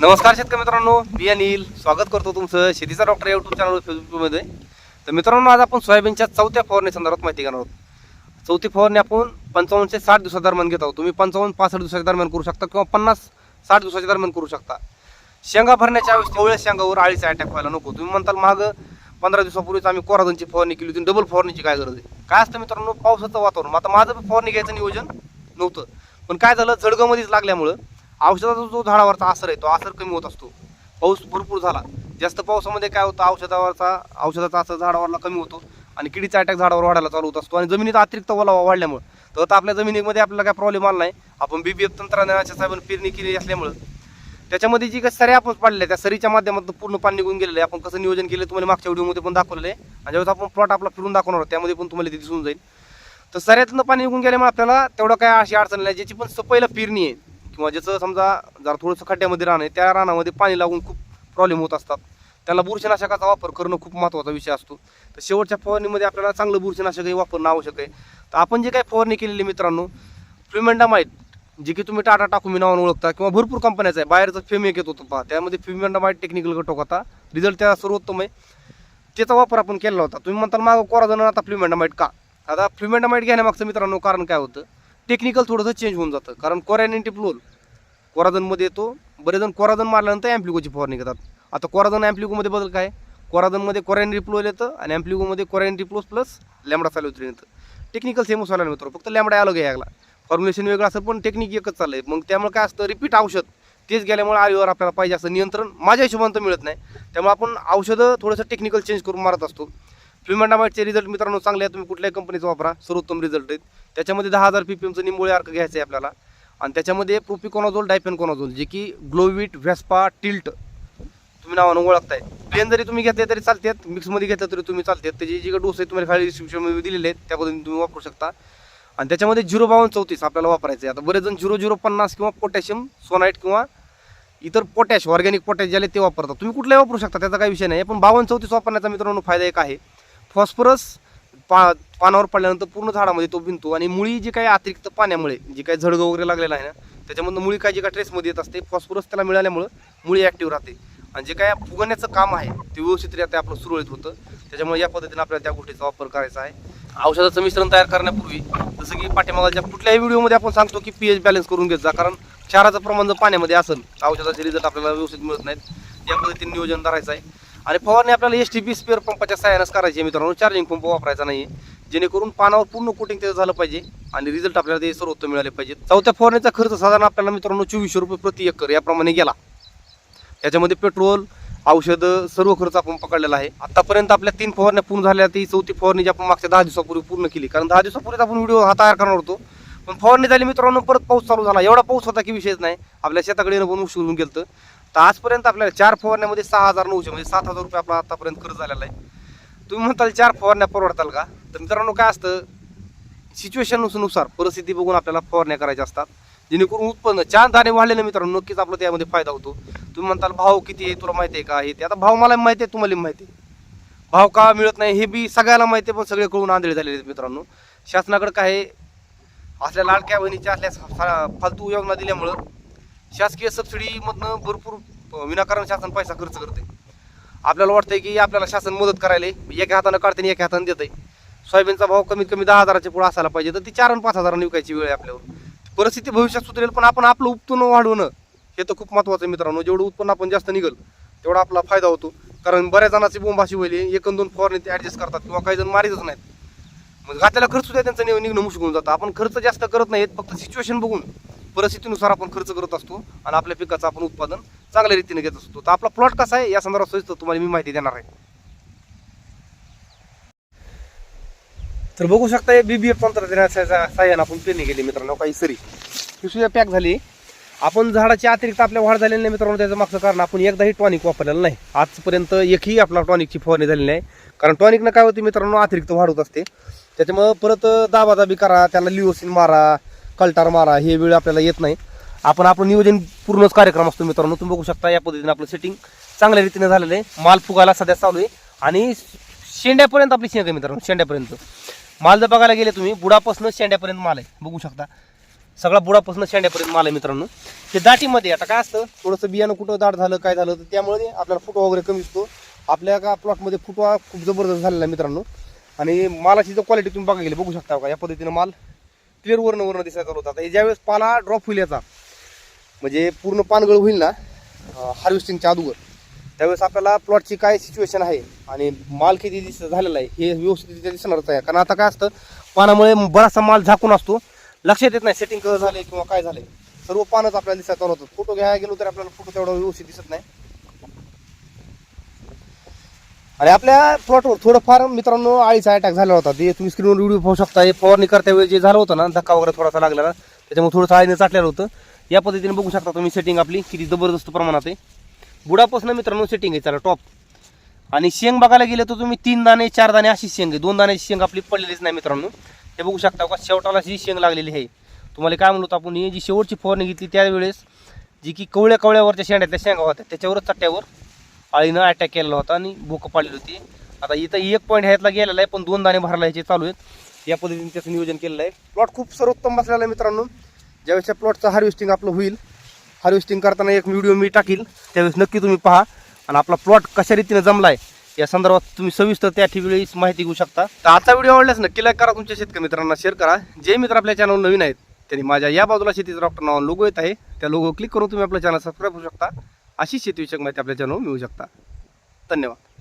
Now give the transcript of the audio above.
नमस्कार शेतकरी मित्रांनो मी अनिल. स्वागत करतो तुमचं शेतीचा डॉक्टर युट्यूब चॅनल फेसबुकमध्ये तर मित्रांनो आज आपण सोयाबीनच्या चौथ्या फवारणी संदर्भात माहिती घेणार आहोत. चौथी फवारणी आपण पंचावन्न ते साठ दिवसा दरम्यान घेत आहोत. तुम्ही पंचावन्न पासष्ट दिवसाच्या दरम्यान करू शकता किंवा पन्नास साठ दिवसाच्या दरम्यान करू शकता. शेंगा भरण्याच्या वेळेस तेवढ्या शेंगावर आळीचा अटॅक व्हायला नको. तुम्ही म्हणताल माग पंधरा दिवसापूर्वीच आम्ही कोराधनची फवारणी केली होती. डबल फवारणीची काय गरज आहे? काय असतं मित्रांनो? पावसाचं वातावरण. आता माझं पण फवारणी घ्यायचं नियोजन नव्हतं. पण काय झालं? जळगावमध्येच लागल्यामुळं औषधाचा जो झाडावरचा असर आहे तो असर कमी होत असतो. पाऊस भरपूर झाला. जास्त पावसामध्ये काय होतं औषधावरचा औषधाचा असर झाडावरला कमी होतो आणि किडीचा अटॅक झाडावर वाढायला चालू होत असतो आणि जमिनीत अतिरिक्त ओलावा वाढल्यामुळं. तर आता आपल्या जमिनीमध्ये आपल्याला काय प्रॉब्लेम आला नाही. आपण बीबीएफ तंत्रज्ञानाच्या साहेबांनी पेरणी केली असल्यामुळं. त्याच्यामध्ये जी काही सऱ्या आपण पाडल्या त्या सरीच्या माध्यमातून पूर्ण पाणी निघून गेलेलं आहे. आपण कसं नियोजन केलं तुम्हाला मागच्या व्हिडिओमध्ये पण दाखवलेलं आहे. आणि ज्यावेळेस आपण प्लॉट आपला फिरून दाखवणार आहोत त्यामध्ये पण तुम्हाला ते दिसून जाईल. तर सऱ्यातनं पाणी निघून गेल्यामुळे आपल्याला तेवढं काय अशी अडचण नाही. ज्याची पण स- पहिलं पेरणी आहे किंवा ज्याचं समजा जरा थोडंसं खड्ड्यामध्ये राहणं आहे त्या रानामध्ये पाणी लागून खूप प्रॉब्लेम होत असतात. त्याला बुरशीनाशकाचा वापर करणं खूप महत्त्वाचा विषय असतो. तर शेवटच्या फवारणीमध्ये आपल्याला चांगलं बुरशीनाशकही वापरणं आवश्यक आहे. तर आपण जे काही फवारणी केलेली मित्रांनो फ्युमेंडामाईट जे की तुम्ही टाटा टाकूमी नावानं ओळखता किंवा भरपूर कंपन्याचं आहे. बाहेरचं फेम एक येत होतं पहा. त्यामध्ये फ्युमेंडामाईट टेक्निकल घटक होता. रिझल्ट त्या सर्वोत्तम आहे. त्याचा वापर आपण केलेला होता. तुम्ही म्हणताल मागं कोराजन आता फ्ल्युमेंडामाईट का? आता फ्ल्युमेंडामाईट घेण्यामागचं मित्रांनो कारण काय होतं? टेक्निकल थोडंसं चेंज होऊन जातं. कारण कोरॅनिटिप्लोल कोराजनमध्ये येतो. बरेच जण कोराजन मारल्यानंतर ॲम्प्लिकोची फवारणी घेतात आता कोराजन ॲम्प्लिकोमध्ये बदल काय? कोराजनमध्ये कोरॅन रिप्लोल येतं आणि ॲम्प्लिकोमध्ये कोरॅन रिप्लोस प्लस लॅमडा सॅलोत्रीन येतं. टेक्निकल सेमच व्हायला मित्र फक्त लॅमडा आलं घ्यायला फॉर्म्युलेशन वेगळं असतं पण टेक्निक एकच चाललं आहे मग त्यामुळे काय असतं? रिपीट औषध. तेच गेल्यामुळे आळीवर आपल्याला पाहिजे असं नियंत्रण माझ्या हिशोबानं तर मिळत नाही. त्यामुळे आपण औषधं थोडंसं टेक्निकल चेंज करून मारत असतो. फ्ल्युमॅन्डामाइटचे रिझल्ट मित्रांनो चांगले आहेत. तुम्ही कुठल्याही कंपनीचा वापरा. सर्वोत्तम रिझल्ट आहेत. त्याच्यामध्ये दहा हजार पी पी एमचं निंबोळे अर्क घ्यायचं आहे आपल्याला. आणि त्याच्यामध्ये प्रोपिकोनाझोल डायपेनकोनाझोल जे की ग्लोविट व्हॅस्पा टिल्ट तुम्ही नावानं ओळखताय. प्लेन जरी तुम्ही घेतले तरी चालतात. मिक्समध्ये घेतलं तरी तुम्ही चालतात. त्याची जी काही डोस आहे तुम्हाला खाली डिस्क्रिप्शनमध्ये दिलेले आहेत. त्या पद्धतीने तुम्ही वापरू शकता. आणि त्याच्यामध्ये झिरो बावन्न चौतीस आपल्याला वापरायचं आहे आता बरेच जण झिरो झिरो पन्नास किंवा पोटॅशियम सोनाईट किंवा इतर पोटॅश ऑर्गॅनिक पोटॅश ज्याला ते वापरतात. तुम्ही कुठलाही वापरू शकता. त्याचा काही विषय नाही पण बावन्न चौतीस वापरण्याचा मित्रांनो फायदा एक आहे. फॉस्फरस पा पानावर पडल्यानंतर पूर्ण झाडामध्ये तो भिनतो आणि मुळी जी काही अतिरिक्त पाण्यामुळे जी काही झडगं वगैरे लागलेलं आहे ना त्याच्यामधून मुळी काय जे काय ट्रेसमध्ये येत असते फॉस्फरस त्याला मिळाल्यामुळं मुळी ॲक्टिव्ह राहते. आणि जे काय फुगण्याचं काम आहे ते व्यवस्थितरित्या ते आपलं सुरळीत होतं. त्याच्यामुळे या पद्धतीने आपल्याला त्या गोष्टीचा वापर करायचा आहे. औषधाचं मिश्रण तयार करण्यापूर्वी जसं की पाठीमागाच्या कुठल्याही व्हिडिओमध्ये आपण सांगतो की पी एच बॅलन्स करून घेत जा कारण क्षाराचं प्रमाण जर पाण्यामध्ये असेल औषधाचे रिझल्ट आपल्याला व्यवस्थित मिळत नाहीत. या पद्धतीने नियोजन करायचं आहे. आणि फवारणी आपल्याला एस टी पी स्पेअर पंपाच्या सहाय्यानंच करायची मित्रांनो. चार्जिंग पंप वापरायचा नाही जेणेकरून पानावर पूर्ण कोटिंग त्याचं झालं पाहिजे आणि रिझल्ट आपल्याला ते सर्वोत्तम मिळाले पाहिजे. चौथ्या फवारणीचा खर्च साधारण आपल्याला मित्रांनो चोवीसशे रुपये प्रति एकर याप्रमाणे गेला. याच्यामध्ये पेट्रोल औषधं सर्व खर्च आपण पकडलेला आहे. आतापर्यंत आपल्या तीन फवारण्या पूर्ण झाल्या ती चौथी फवारणी जी आपण मागच्या दहा दिवसापूर्वी पूर्ण केली. कारण दहा दिवसापूर्वीच आपण व्हिडिओ हा तयार करणार होतो. पण फवारणी झाली मित्रांनो परत पाऊस चालू झाला. एवढा पाऊस होता की विषयच नाही. आपल्या शेताकडे येणं पण उशीर होऊन गेलं तर आजपर्यंत आपल्याला चार फवारण्यामध्ये सहा हजार नऊशे म्हणजे सात हजार रुपये आपला आतापर्यंत खर्च झालेला आहे. तुम्ही म्हणताल चार फवारण्या परवडताल का? तर मित्रांनो काय असतं सिच्युएशननुसार परिस्थिती बघून आपल्याला फवारण्या करायच्या असतात. जेणेकरून उत्पन्न चार दाणे वाढले ना मित्रांनो नक्कीच आपला त्यामध्ये फायदा होतो. तुम्ही म्हणताल भाव किती आहे तुला माहिती आहे का? हे ते आता भाव मला माहिती आहे तुम्हाला माहिती आहे. भाव का मिळत नाही हे बी सगळ्याला माहिती आहे पण सगळे कळून आंधळे झालेले आहेत मित्रांनो. शासनाकडे काय आहे, असल्या लाडक्या बहिणीच्या असल्या फालतू योजना दिल्यामुळं शासकीय सबसिडीमधनं भरपूर विनाकारण शासन पैसा खर्च करते आपल्याला वाटतंय की आपल्याला शासन मदत करायला एका हातानं काढते आणि एका हातानं देते सोयाबीनचा भाव कमीत कमी दहा हजाराच्या पुढे असायला पाहिजे तर ती चार आणि पाच हजारांनी विकायची वेळ आहे आपल्यावर. परिस्थिती भविष्यात सुधारेल पण आपण आपलं उत्पन्न वाढवणं हे तर खूप महत्त्वाचं आहे मित्रांनो. जेवढं उत्पन्न आपण जास्त निघल तेवढा आपला फायदा होतो. कारण बऱ्याच जणांची बोंबाशी होईल एक दोन फवारणी ते ॲडजस्ट करतात किंवा काही जण मारीतच नाहीत. मग घातलेला खर्च सुद्धा त्यांचं निघणं मुश्किल होऊन जातं. आपण खर्च जास्त करत नाहीत फक्त सिच्युएशन बघून. परिस्थितीनुसार आपण खर्च करत असतो आणि आपल्या पिकाचं आपण उत्पादन चांगल्या रीतीने घेत असतो. तर आपला प्लॉट कसा आहे या संदर्भात सविस्तर तुम्हाला मी माहिती देणार आहे. तर बघू शकता हे एफ तंत्रज्ञानाच्या साह्यानं आपण पेरणी केली मित्रांनो काही सरी. ही सुद्धा पॅक झाली. आपण झाडाची अतिरिक्त आपल्या वाढ झालेली नाही मित्रांनो त्याचं मागचं कारण आपण एकदाही टॉनिक वापरलेलं नाही. आजपर्यंत एकही आपला टॉनिकची फवारणी झालेली नाही. कारण टॉनिकनं काय होते मित्रांनो अतिरिक्त वाढ होत असते. त्याच्यामुळं परत दाबादाबी करा त्याला लिओसिन मारा कलटार मारा हे वेळ आपल्याला येत नाही. आपण आपलं नियोजन पूर्णच कार्यक्रम असतो मित्रांनो. तुम्ही बघू शकता या पद्धतीने आपलं सेटिंग चांगल्या रीतीने झालेलं आहे. माल फुगायला सध्या चालू आहे. आणि शेंड्यापर्यंत आपली शेंग आहे मित्रांनो शेंड्यापर्यंत. माल जर बघायला गेले तुम्ही बुडापासून शेंड्यापर्यंत माल आहे. बघू शकता. सगळा बुडापासून शेंड्यापर्यंत माल आहे मित्रांनो. ते दाटीमध्ये आता काय असतं थोडंसं बियाणं कुठं दाट झालं काय झालं तर त्यामुळे आपल्याला फुटवा वगैरे कमी असतो आपल्या का प्लॉटमध्ये फुटवा खूप जबरदस्त झालेला आहे मित्रांनो. आणि मालाची जर क्वालिटी तुम्ही बघा गेली बघू शकता का या पद्धतीनं माल क्लिअर वर्ण वर्ण दिसायचा होता. आता हे ज्यावेळेस पाला ड्रॉप होईल याचा म्हणजे पूर्ण पानगळ होईल ना हार्वेस्टिंगच्या अगोदर. त्यावेळेस आपल्याला प्लॉटची काय सिच्युएशन आहे आणि माल किती दिस झालेला आहे हे व्यवस्थित दिसणारच आहे कारण आता काय असतं पानामुळे बराचसा माल झाकून असतो. लक्षात येत नाही सेटिंग कसं झालंय किंवा काय झालंय. सर्व पानच आपल्याला दिसायला चालू होतं फोटो घ्यायला गेलो तर आपल्याला फोटो तेवढा व्यवस्थित दिसत नाही. आणि आपल्या प्लॉटवर थोडंफार मित्रांनो आळीचा अटॅक झाला होता ते तुम्ही स्क्रीनवर व्हिडिओ पाहू शकता. हे फवारणी करता वेळी जे झालं होतं ना धक्का वगैरे थोडासा लागला त्याच्यामुळे थोडंसं आळीने चाटलेलं होतं. या पद्धतीने बघू शकता तुम्ही सेटिंग आपली. किती जबरदस्त प्रमाणात आहे. बुडापासून मित्रांनो सेटिंग आहे. त्याला टॉप आणि शेंग बघायला गेलं तर तुम्ही तीन दाणे चार दाणे अशी शेंग आहे. दोन दाण्याची शेंग आपली पडलेलीच नाही मित्रांनो. हे बघू शकता का? शेवटाला जी शेंग लागलेली आहे. तुम्हाला काय म्हणलो आपण ही जी शेवटची फवारणी घेतली त्यावेळेस जी की कवळ्या कवळ्यावरच्या शेंड्यातल्या शेंगा होत्या. त्याच्यावरच चट्ट्यावर आळीनं अटॅक केलेला होता आणि भूक पाडली होती. आता इथं एक पॉईंट ह्यातला गेलेला आहे पण दोन दाणे भरायला ह्याचे चालू आहेत या पद्धतीने त्याचं नियोजन केलेलं आहे. प्लॉट खूप सर्वोत्तम बसलेला आहे मित्रांनो. ज्यावेळेस प्लॉटचं हार्वेस्टिंग आपलं होईल हार्वेस्टिंग करताना एक व्हिडिओ मी टाकील त्यावेळेस नक्की तुम्ही पहा. आणि आपला प्लॉट कशा रीतीने आहे या संदर्भात तुम्ही सविस्तर त्या ठिकाणी माहिती घेऊ शकता. तर आजचा व्हिडिओ आवडल्यास नक्की लाईक करा तुमच्या शेतकरी मित्रांना शेअर करा. जे मित्र आपल्या चॅनल नवीन आहेत त्यांनी माझ्या या बाजूला शेतीचं डॉक्टर नाव लोगो येत आहे त्या लोगो क्लिक करून तुम्ही आपल्या चॅनल सबस्क्राईब करू शकता. अशी शेतीविषयक माहिती आपल्या चॅनलवर मिळू शकता. धन्यवाद.